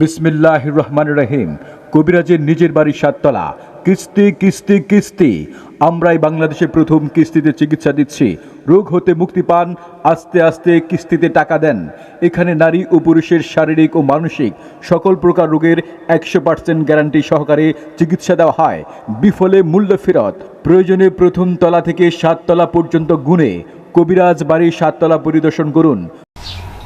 বিসমিল্লাহ রহমান রহিম কবিরাজের নিজের বাড়ি সাততলা। কিস্তি কিস্তি কিস্তি। আমরাই বাংলাদেশে প্রথম কিস্তিতে চিকিৎসা দিচ্ছি। রোগ হতে মুক্তি পান, আস্তে আস্তে কিস্তিতে টাকা দেন। এখানে নারী ও পুরুষের শারীরিক ও মানসিক সকল প্রকার রোগের একশো পার্সেন্ট গ্যারান্টি সহকারে চিকিৎসা দেওয়া হয়। বিফলে মূল্য ফেরত। প্রয়োজনে প্রথম তলা থেকে সাততলা পর্যন্ত গুণে কবিরাজ বাড়ি সাততলা পরিদর্শন করুন।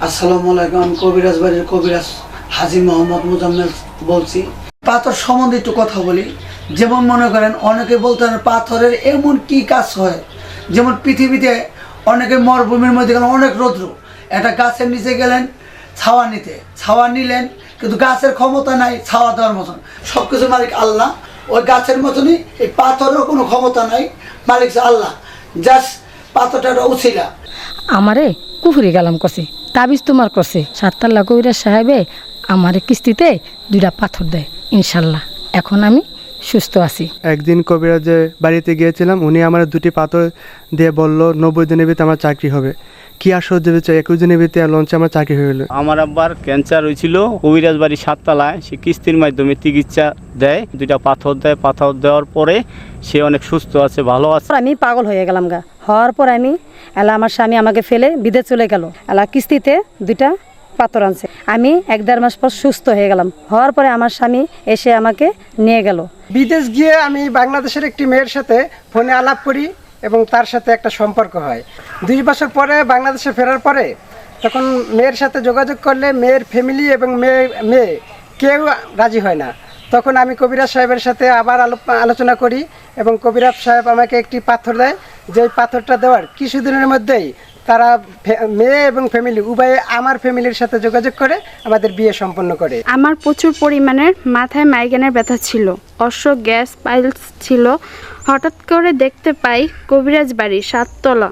আসসালামু আলাইকুম কবিরাজ বাড়ির কবিরাজ। হাজি মোহাম্মদ মুজাম্মেল বলছি। পাথর সম্বন্ধে একটু কথা বলি। যেমন মনে করেন, অনেকে বলতে পারেন পাথরের এমন কি কাজ হয়? যেমন পৃথিবীতে অনেকে মরুভূমির মধ্যে গেলেন, অনেক রৌদ্র। একটা গাছের নিচে গেলেন, ছাওয়া নিতে। ছাওয়া নিলেন, কিন্তু গাছের ক্ষমতা নাই, ছাওয়া দেওয়ার মতন। সব কিছু মালিক আল্লাহ। ওই গাছের মতনই এই পাথরেরও কোনো ক্ষমতা নাই, মালিক আল্লাহ। জাস্ট পাথরটা উছিলা। আমারে কুহুরি গেলাম কষে তাবিজ তোমার করছে। সাততাল্লা কবিরা সাহেবে আমারে কিস্তিতে দুইটা পাথর দেয় ইনশাল্লাহ। এখন আমি সুস্থ আছি। একদিন কবিরাজের বাড়িতে গিয়েছিলাম উনি আমার দুটি পাথর দিয়ে বলল নব্বই দিনের ভিতরে আমার চাকরি হবে। কি আর সহ্য হচ্ছে একুশ দিনের ভিতরে লঞ্চে আমার চাকরি হয়ে গেলো। আমার আব্বার ক্যান্সার হয়েছিল কবিরাজ বাড়ি সাততলায়। সে কিস্তির মাধ্যমে চিকিৎসা দেয় দুইটা পাথর দেয়। পাথর দেওয়ার পরে সে অনেক সুস্থ আছে ভালো আছে। আমি পাগল হয়ে গেলাম গা। হওয়ার পর আমি এলা আমার স্বামী আমাকে ফেলে বিদেশ চলে গেল। এলা কিস্তিতে দুইটা পাথর আনছে। আমি এক দেড় মাস পর সুস্থ হয়ে গেলাম। হওয়ার পরে আমার স্বামী এসে আমাকে নিয়ে গেল। বিদেশ গিয়ে আমি বাংলাদেশের একটি মেয়ের সাথে ফোনে আলাপ করি এবং তার সাথে একটা সম্পর্ক হয়। দুই বছর পরে বাংলাদেশে ফেরার পরে তখন মেয়ের সাথে যোগাযোগ করলে মেয়ের ফ্যামিলি এবং মেয়ে মেয়ে কেউ রাজি হয় না। তখন আমি কবিরাজ সাহেবের সাথে আবার আলো- আলোচনা করি এবং কবিরাজ সাহেব আমাকে একটি পাথর দেয়। যেই পাথরটা দেওয়ার কিছুদিনের মধ্যেই তারা মেয়ে এবং ফ্যামিলি উভয়ে আমার ফ্যামিলির সাথে যোগাযোগ করে আমাদের বিয়ে সম্পন্ন করে। আমার প্রচুর পরিমাণের মাথায় মাইগ্রেনের ব্যথা ছিল অশ্ব গ্যাস পাইলস ছিল। হঠাৎ করে দেখতে পাই কবিরাজ বাড়ি সাততলা।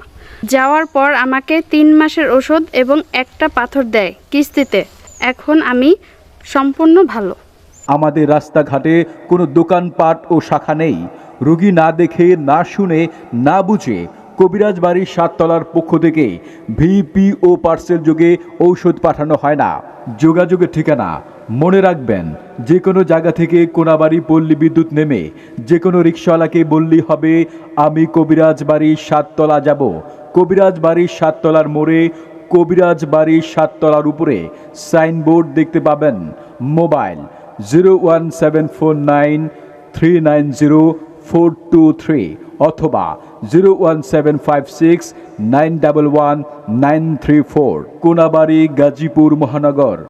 যাওয়ার পর আমাকে তিন মাসের ওষুধ এবং একটা পাথর দেয় কিস্তিতে। এখন আমি সম্পূর্ণ ভালো। আমাদের রাস্তাঘাটে কোনো দোকানপাট ও শাখা নেই। রুগী না দেখে না শুনে না বুঝে কবিরাজ বাড়ির সাততলার পক্ষ থেকে ভিপি ও পার্সেল যোগে ঔষধ পাঠানো হয় না। যোগাযোগের ঠিকানা মনে রাখবেন যে কোনো জায়গা থেকে কোনাবাড়ি পল্লী বিদ্যুৎ নেমে যে কোনো রিক্সাওয়ালাকে বললেই হবে, আমি কবিরাজ বাড়ির সাততলা যাব। কবিরাজ বাড়ির সাততলার মোড়ে কবিরাজ বাড়ির সাততলার উপরে সাইনবোর্ড দেখতে পাবেন। Mobile zero one seven four nine three nine zero four two three অথবা zero one seven five six Gazipur মহানগর।